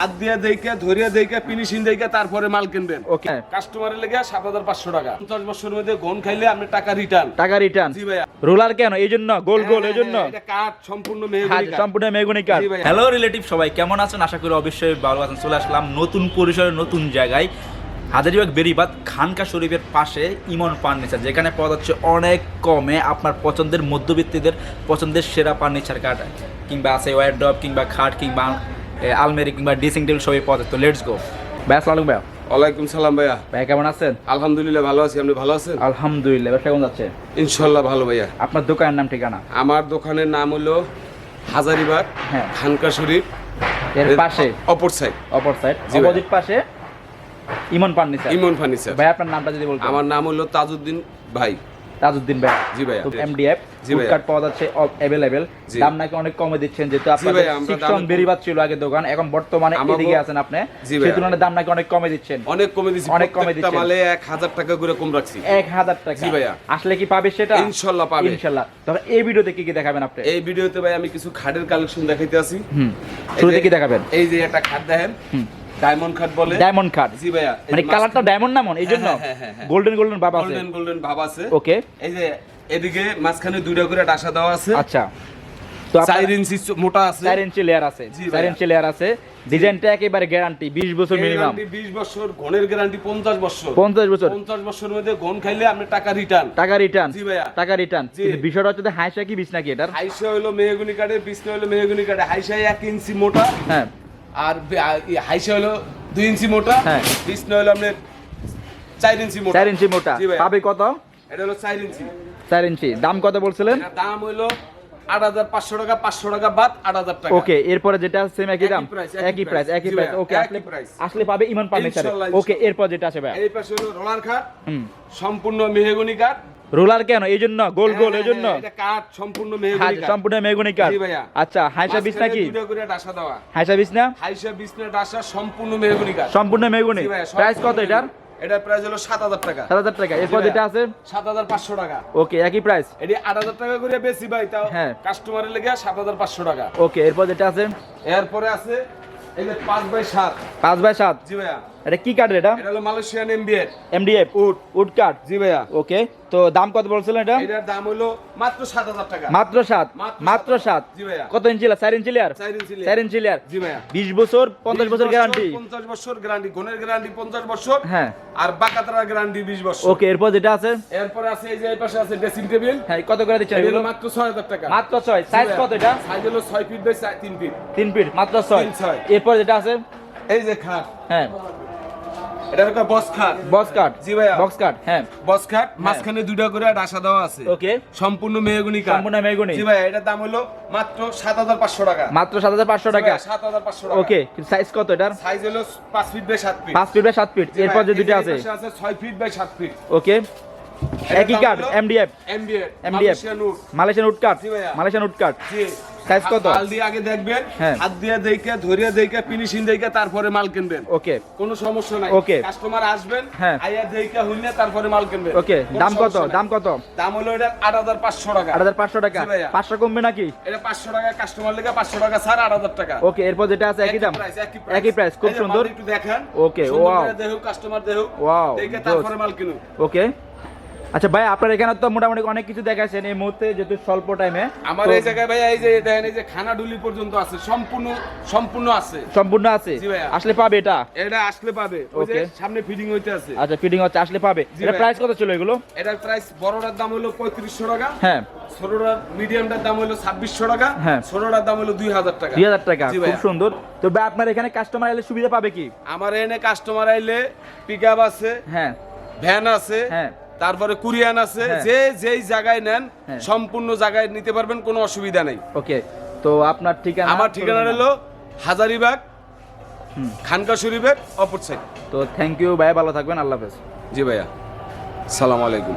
হাত দিয়ে দেখে ধরিয়ে দেখে ফিনিশিং দেখে তারপরে মাল কিনবেন। ওকে কাস্টমারের লেগে সাত হাজার পাঁচশো টাকা। পঞ্চাশ বছরের মধ্যে গন খাইলে আপনি টাকা রিটার্ন টাকা রিটার্ন জি ভাইয়া। রোলার কেন? এই জন্য গোল গোল এই জন্য। হ্যাঁ, কাঠ সম্পূর্ণ মেহগনি। সম্পূর্ণ কার্ড হ্যালো রিলেটিভ সবাই কেমন আছেন? আশা করি অবশ্যই ভালো আছেন। চলে আসলাম নতুন পরিসরে নতুন জায়গায়। হাজারিবাগ বেরিবাদ খানকা শরীফের পাশে ইমন ফার্নিচার যেখানে পাওয়া যাচ্ছে অনেক কমে আপনার পছন্দের মধ্যবিত্তদের পছন্দের সেরা ফার্নিচার কাঠ কিংবা আছে ওয়ার ড্রপ কিংবা খাট কিংবা আলমারি কিংবা ড্রেসিং টেবিল সবই পাওয়া যায়। তো লেটস গো ভাই আসসালাম ভাই ওয়ালাইকুম সালাম ভাইয়া। ভাই কেমন আছেন? আলহামদুলিল্লাহ ভালো আছি। আপনি ভালো আছেন? আলহামদুলিল্লাহ ব্যবসা কেমন যাচ্ছে? ইনশাল্লাহ ভালো ভাইয়া। আপনার দোকানের নাম ঠিকানা? আমার দোকানের নাম হলো হাজারিবাগ হ্যাঁ। খানকা শরীফ। এর পাশে? অপর সাইড অপর সাইড অপোজিট পাশে ইমন ফার্নিচার। ইমন ফার্নিচার। ভাই আপনার নামটা যদি বলতেন। আমার নাম হলো তাজউদ্দিন ভাই। তাজউদ্দিন ভাই। জি ভাইয়া। এমডিএফ কার্ড পাওয়া যাচ্ছে অ্যাভেলেবেল দাম নাকি অনেক কমে দিচ্ছেন যেহেতু আপনাদের সিক্সন বেরিবাদ ছিল আগে দোকান এখন বর্তমানে এদিকে আছেন আপনি। সেই তুলনায় দাম নাকি অনেক কমে দিচ্ছেন। অনেক কমে দিচ্ছি অনেক কমে দিচ্ছেন। মালে এক হাজার টাকা করে কম রাখছি। এক হাজার টাকা। জি ভাইয়া। আসলে কি পাবে সেটা? ইনশাল্লাহ পাবে। ইনশাল্লাহ। তবে এই ভিডিওতে কি কি দেখাবেন আপনি? এই ভিডিওতে ভাই আমি কিছু খাটের কালেকশন দেখাইতে আছি হুম। শুরুতে কি দেখাবেন? এই যে একটা খাট দেখেন। হুম। ডায়মন্ড খাট বলে? ডায়মন্ড কার্ড জি ভাইয়া মানে কালারটা ডায়মন্ড নামন এই জন্য? হ্যাঁ, হ্যাঁ, হ্যাঁ। গোল্ডেন গোল্ডেন ভাব আছে। গোল্ডেন গোল্ডেন ভাব আছে। ওকে এই যে এদিকে মাঝখানে দুইটা করে ডাসা দেওয়া আছে। আচ্ছা। তো চার ইঞ্চি মোটা আছে। চার ইঞ্চি লেয়ার আছে। জি চার ইঞ্চি লেয়ার আছে। ডিজাইনটা একেবারে গ্যারান্টি বিশ বছর মিনিমাম গ্যারান্টি 20 বছর ঘনের গ্যারান্টি 50 বছর। পঞ্চাশ বছর। 50 বছরের মধ্যে ঘন খাইলে আপনি টাকা রিটার্ন টাকা রিটার্ন জি ভাইয়া। টাকা রিটার্ন। কিন্তু বিষয়টা হচ্ছে হাইসা কি বিছ নাকি এটার? হাইসা হলো মেহগুনি কাঠে বিছনা হলো মেহগুনি কাঠে হাইসা এক ইঞ্চি মোটা। হ্যাঁ। আর ই হলো দুই ইঞ্চি মোটা হ্যাঁ। বিছনা হলো আপনার চার ইঞ্চি মোটা। চার ইঞ্চি মোটা। পাবে কত? এটা হলো চার ইঞ্চি। চার ইঞ্চি। দাম কত বলছিলেন? দাম হইল আট হাজার পাঁচশো টাকা পাঁচশো টাকা বাদ আট হাজার টাকা। ওকে এরপরে যেটা সেম একই দাম? একই প্রাইস একই প্রাইস ওকে আসলে price। আসলে পাবে ইমান ইনশাল্লাহ, ওকে এরপর যেটা আছে ভাই এই পাশে হলো রোলার খাট সম্পূর্ণ মেহগুনি কাঠ রোলার কেন? এই জন্য গোল গোল এই জন্য। হ্যাঁ, কাঠ সম্পূর্ণ হাত মেহগুনি কাঠ। আচ্ছা হাইসা বিছ নাকি করে ডাসা দেওয়া। হাইসা বিছ না ডাসা সম্পূর্ণ মেহগুনি কাঠ। সম্পূর্ণ মেগুনি প্রাইস কত সম্পূর্ণ এটার? মেহগনি। প্রাইস হলো সাত হাজার টাকা। সাত হাজার টাকা। এরপর যেটা আছে? সাত হাজার পাঁচশো টাকা। ওকে একই প্রাইস এটি আট হাজার টাকা করে বেশি ভাই তাও হ্যাঁ। কাস্টমারের লেগে সাত হাজার পাঁচশো টাকা। ওকে এরপর যেটা আছে? এরপরে আছে এই যে পাঁচ বাই সাত। পাঁচ বাই সাত। জি ভাইয়া। এটা কি কার্ড এটা? এটা হলো Malaysian MBA MDF wood wood card ji ভাইয়া। ওকে তো দাম কত বলছিলেন এটা? এটার দাম হলো মাত্র সাত হাজার টাকা। মাত্র সাত? মাত্র মাত্র সাত? জি ভাইয়া। কত ইঞ্চি লেয়ার চার ইঞ্চি লেয়ার চার ইঞ্চি চার ইঞ্চি লেয়ার জি ভাইয়া। বিশ বছর পঞ্চাশ বছর গ্যারান্টি পঞ্চাশ বছর গ্যারান্টি গুণের গ্যারান্টি পঞ্চাশ বছর। হ্যাঁ। আর বাকাতারার গ্যারান্টি বিশ বছর। ওকে এরপর যেটা আছে? এরপরে আছে এই যে এই পাশে আছে ড্রেসিং টেবিল হ্যাঁ কত করে দিচ্ছেন? এটা মাত্র ছয় হাজার টাকা। মাত্র ছয়। সাইজ কত এটা? সাইজ হলো ছয় ফিট বাই চার- তিন ফিট তিন ফিট মাত্র ছয়। ছয়। এরপর যেটা আছে? এই যে খাট। হ্যাঁ। এটা হলো বস খাট বক্স কাট জি ভাইয়া। বক্স কাট হ্যাঁ। বস খাট মাঝখানে দুইটা করে ডাসা দেওয়া আছে। ওকে। সম্পূর্ণ মেহগুনি কাঠ। সম্পূর্ণ মেগুনি জি ভাই এটার দাম হলো মাত্র সাত হাজার পাঁচশো টাকা। মাত্র সাত হাজার পাঁচশো টাকা। ওকে সাইজ কত এটার? সাইজ হলো পাঁচ ফিট বাই সাত ফিট পাঁচ ফিট বাই সাত ফিট জি এরপর যে আছে। আছে ছয় ফিট বাই সাত ফিট ওকে। একই card MDF MBA MDF Malaysian wood cut ji Malaysian wood cut ji. Size কত? মাল দিয়ে আগে দেখবেন হ্যাঁ। হাত দিয়ে দেখে ধরিয়ে দেখে ফিনিশিং দেখে তারপরে মাল কিনবেন। ওকে। কোনো সমস্যা নাই। Okay. কাস্টমার আসবেন হ্যাঁ। আইয়া দেখে হইলে তারপরে মাল কিনবেন। ওকে। দাম কত? দাম কত? দাম হলো এটা আট হাজার পাঁচশো টাকা। আট হাজার পাঁচশো টাকা। জি ভাইয়া। পাঁচশো কমবে নাকি? এটা পাঁচশো টাকা কাস্টমার লেগে পাঁচশো টাকা ছাড় আট হাজার টাকা। ওকে এরপর যেটা আছে একই দাম? একই প্রাইস খুব সুন্দর। একটু দেখান। Okay, সুন্দর wow. কাস্টমার দেখুক Wow, দেখে তারপরে মাল কিনুক। ওকে। আচ্ছা ভাই আপনার এখানে তো মোটামুটি অনেক কিছু দেখাচ্ছেন এই মুহূর্তে যেহেতু স্বল্প টাইমে আমার এই জায়গায় ভাই এই যে দেখেন এই যে খানাডুলি পর্যন্ত আছে সম্পূর্ণ সম্পূর্ণ আছে। সম্পূর্ণ আছে। আসলে পাবে এটা? এটা আসলে পাবে। ওই যে সামনে ফিডিং হইতে আছে। আচ্ছা ফিডিং হচ্ছে আসলে পাবে। এটা প্রাইস কত ছিল এগুলো? এটার প্রাইস বড়টার দাম হলো পঁয়ত্রিশশো টাকা। হ্যাঁ। ছোটটার মিডিয়ামটার দাম হলো ছাব্বিশশো টাকা। হ্যাঁ। ছোটটার দাম হলো দুই হাজার টাকা। দুই হাজার টাকা জি খুব সুন্দর। তো ভাই আপনার এখানে কাস্টমার এলে সুবিধা পাবে কি? আমার এখানে কাস্টমার আইলে পিক আছে হ্যাঁ। ভ্যান আছে হ্যাঁ। তারপরে কুরিয়ান আছে হ্যাঁ। যে যেই জায়গায় নেন হ্যাঁ। সম্পূর্ণ জায়গায় নিতে পারবেন কোনো অসুবিধা নেই ওকে তো আপনার ঠিকানা আমার ঠিকানা হলো হাজারিবাগ। খানকা শরীফের অপর সাইড তো থ্যাংক ইউ ভাইয়া ভালো থাকবেন আল্লাহ হাফেজ জি ভাইয়া সালাম আলাইকুম